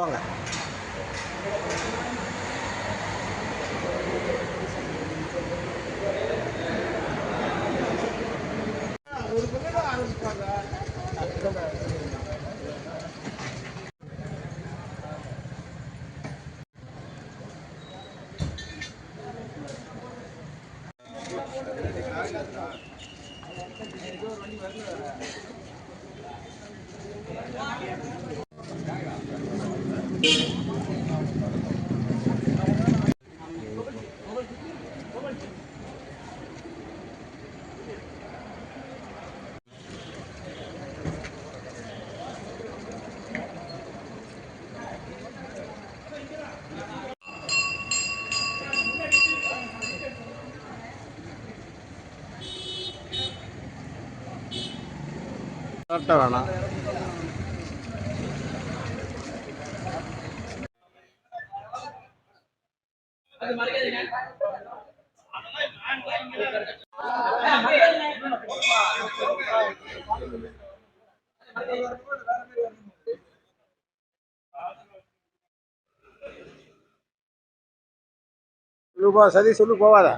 வாங்க. കറക്റ്റ് വേണം சொல்லுப்பா சதி சொல்லு போவாத?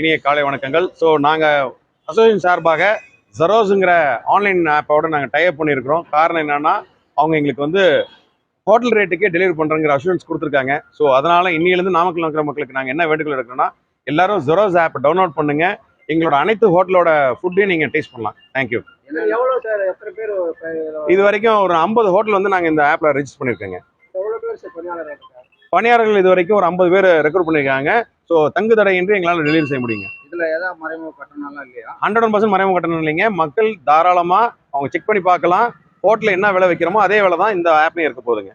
இனிய காலை வணக்கங்கள். ஸோ நாங்கள் அசோசியேஷன் சார்பாக ஜெரோஸுங்கிற ஆன்லைன் ஆப்போட நாங்கள் டைப் பண்ணியிருக்கிறோம். காரணம் என்னன்னா அவங்க எங்களுக்கு வந்து ஹோட்டல் ரேட்டுக்கே டெலிவரி பண்ணுறங்கிற அஷூரன்ஸ் கொடுத்துருக்காங்க. ஸோ அதனால இன்னிலேருந்து நாமக்கல் இருக்கிற மக்களுக்கு நாங்கள் என்ன வேண்டுகோள் எடுக்கிறோம்னா எல்லாரும் ஜெரோஸ் ஆப் டவுன்லோட் பண்ணுங்க. எங்களோட அனைத்து ஹோட்டலோட ஃபுட்டையும் நீங்கள் டேஸ்ட் பண்ணலாம். தேங்க்யூ இது வரைக்கும் ஒரு ஐம்பது ஹோட்டல் வந்து நாங்கள் இந்த ஆப்பில் ரெஜிஸ்டர் பண்ணியிருக்கோங்க. பணியாளர்கள் இது வரைக்கும் ஒரு ஐம்பது பேர் ரெக்ரூட் பண்ணியிருக்காங்க. ஸோ தங்கு தடையின்றி எங்களால் டெலிவரி செய்ய முடியுங்க. இதில் ஏதாவது மறைமுக கட்டணம்லாம் இல்லையா? ஹண்ட்ரட் பர்சன்ட் மறைமுக கட்டணம் இல்லைங்க. மக்கள் தாராளமாக அவங்க செக் பண்ணி பார்க்கலாம். ஹோட்டலில் என்ன விலை வைக்கிறோமோ அதே விலை தான் இந்த ஆப்லையும் இருக்க போகுதுங்க.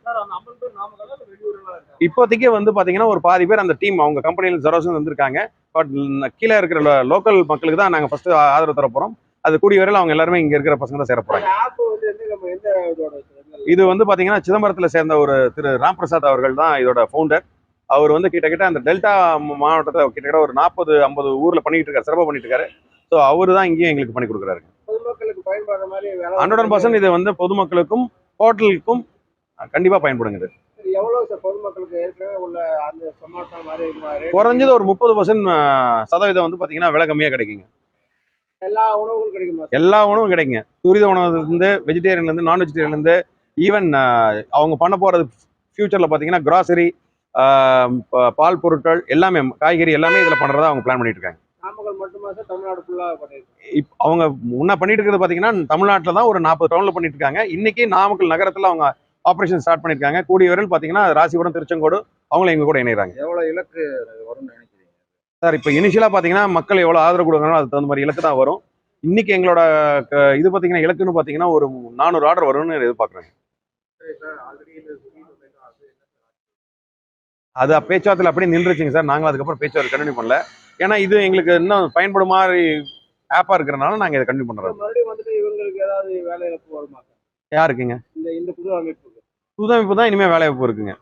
இப்போதைக்கு வந்து பார்த்தீங்கன்னா ஒரு பாதி பேர் அந்த டீம் அவங்க கம்பெனியில் ஜெரோஸ் வந்திருக்காங்க. பட் கீழே இருக்கிற லோக்கல் மக்களுக்கு தான் நாங்கள் ஃபஸ்ட்டு ஆதரவு தர போகிறோம் அது கூடிய வரையில் அவங்க எல்லாருமே இங்கே இருக்கிற பசங்க தான் சேர போகிறாங்க இது? வந்து பார்த்தீங்கன்னா சிதம்பரத்தில் சேர்ந்த ஒரு திரு ராம் பிரசாத் அவர்கள் தான் இதோட ஃபவுண்டர் அவர் வந்து கிட்டத்தட்ட அந்த டெல்டா மாவட்டத்தை கிட்டத்தட்ட ஒரு நாற்பது ஐம்பது ஊரில் பண்ணிட்டு இருக்காரு சிறப்பாக பண்ணிட்டு இருக்காரு ஸோ அவர் தான் இங்கேயும் எங்களுக்கு பண்ணி கொடுக்குறாரு. ஹண்ட்ரட் பர்சன்ட் இது வந்து பொதுமக்களுக்கும் ஹோட்டலுக்கும் கண்டிப்பாக பயன்படுங்க இது குறைஞ்சது ஒரு முப்பது பர்சன்ட் சதவீதம் வந்து பார்த்தீங்கன்னா விலை கம்மியாக கிடைக்குங்க. எல்லா உணவுகளும் கிடைக்குமா எல்லா உணவும் கிடைக்குங்க. துரித உணவுலேருந்து வெஜிடேரியன்லேருந்து நான் வெஜிடேரியன்லேருந்து ஈவன் அவங்க பண்ண போகிறது ஃப்யூச்சரில் பார்த்தீங்கன்னா கிராசரி பால் பொருட்கள் எல்லாமே காய்கறி எல்லாமே இதில் பண்ணுறதா அவங்க பிளான் பண்ணிட்டு இருக்காங்க அவங்க முன்ன பண்ணிட்டு இருக்கிறது பார்த்தீங்கன்னா தமிழ்நாட்டில் தான் ஒரு நாற்பது டவுனில் பண்ணிட்டு இருக்காங்க இன்னைக்கு நாமக்கல் நகரத்தில் அவங்க ஆப்ரேஷன் ஸ்டார்ட் பண்ணியிருக்காங்க கூடிய வரையில் பார்த்தீங்கன்னா ராசிபுரம் திருச்செங்கோடு அவங்களும் எங்க கூட இணைகிறாங்க எவ்வளோ இலக்கு வரும்னு நினைக்கிறீங்க? சார் இப்போ இனிஷியலாக பார்த்தீங்கன்னா மக்கள் எவ்வளோ ஆதரவு கொடுக்குறாங்களோ அதுக்கு தகுந்த மாதிரி இலக்கு தான் வரும். இன்னைக்கு எங்களோட இது பார்த்தீங்கன்னா இலக்குன்னு பார்த்தீங்கன்னா ஒரு நானூறு ஆர்டர் வரும்னு எதிர்பார்க்குறேங்க சரி சார் ஆல்ரெடி இந்த ஸ்வீட் டொமேட்டோ அது அது பேச்சுவார்த்தையில் அப்படியே நின்றுச்சுங்க சார். நாங்களும் அதுக்கப்புறம் பேச்சுவார்த்தை கண்டினியூ பண்ணல. ஏன்னா இது எங்களுக்கு இன்னும் பயன்படும் மாதிரி ஆப்பாக இருக்கிறனால நாங்கள் இதை கண்டினியூ பண்ணுறோம் இவங்களுக்கு ஏதாவது வேலை இழப்பு வருமா யாருக்குங்க இந்த புது அமைப்புக்கு. புது அமைப்பு தான் இனிமேல் வேலைவாய்ப்பு இருக்குங்க.